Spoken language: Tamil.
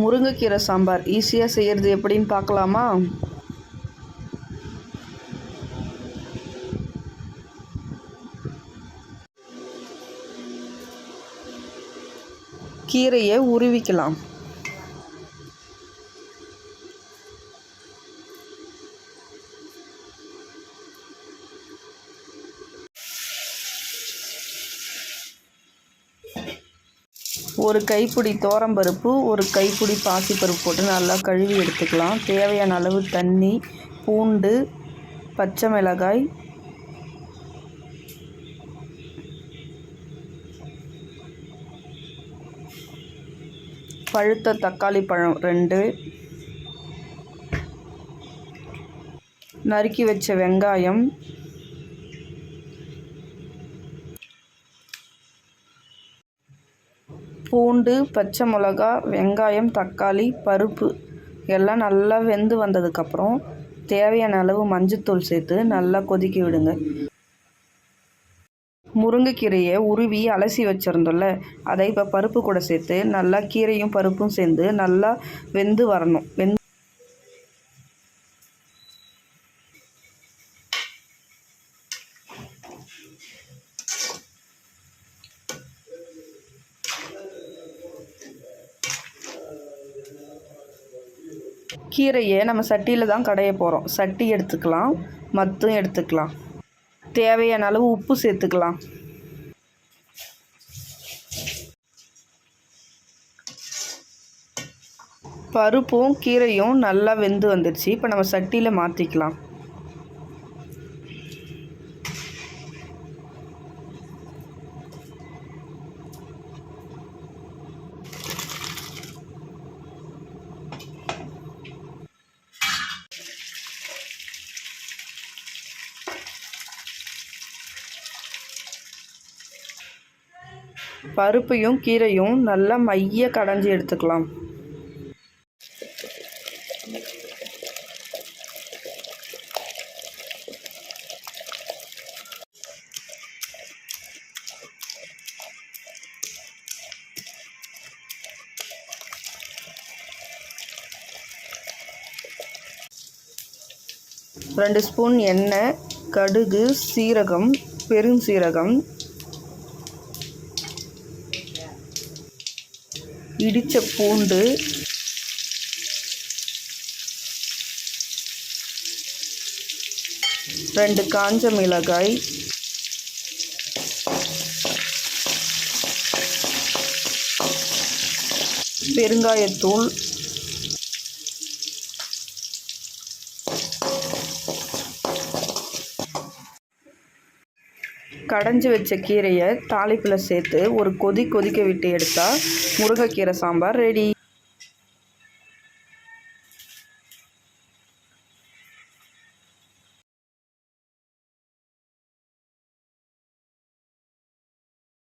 முருங்கைக்கீரை சாம்பார். ஈஸியாக செய்கிறது எப்படின்னு பார்க்கலாமா? கீரையை உருவிக்கலாம். ஒரு கைப்பிடி பருப்பு ஒரு கைப்பிடி பாசிப்பருப்பு போட்டு நல்லா கழுவி எடுத்துக்கலாம். தேவையான அளவு தண்ணி பூண்டு பச்சை மிளகாய் பழுத்த தக்காளி பழம் ரெண்டு நறுக்கி வச்ச வெங்காயம் பூண்டு பச்சை மிளகா வெங்காயம் தக்காளி பருப்பு எல்லாம் நல்லா வெந்து வந்ததுக்கப்புறம் தேவையான அளவு மஞ்சத்தூள் சேர்த்து நல்லா கொதிக்க விடுங்க. முருங்கைக்கீரையை உருவி அலசி வச்சுருந்தோம்ல அதை இப்போ பருப்பு கூட சேர்த்து நல்லா கீரையும் பருப்பும் சேர்ந்து நல்லா வெந்து வரணும். வெந்து கீரையை நம்ம சட்டியில் தான் கடைய போகிறோம் சட்டி எடுத்துக்கலாம் மத்தும் எடுத்துக்கலாம். தேவையான அளவு உப்பு சேர்த்துக்கலாம். பருப்பும் கீரையும் நல்லா வெந்து வந்துடுச்சு இப்போ நம்ம சட்டியில் மாற்றிக்கலாம் பருப்பையும் கீரையும் நல்லா மைய கடைஞ்சி எடுத்துக்கலாம். ரெண்டு ஸ்பூன் எண்ணெய் கடுகு சீரகம் பெருஞ்சீரகம் இடித்த பூண்டு. ரெண்டு காஞ்ச மிளகாய். பெருங்காயத்தூள். கடைஞ்சி வச்ச கீரையை தாளிப்பில் சேர்த்து ஒரு கொதி கொதிக்க விட்டு எடுத்தால் முருங்கைக்கீரை சாம்பார் ரெடி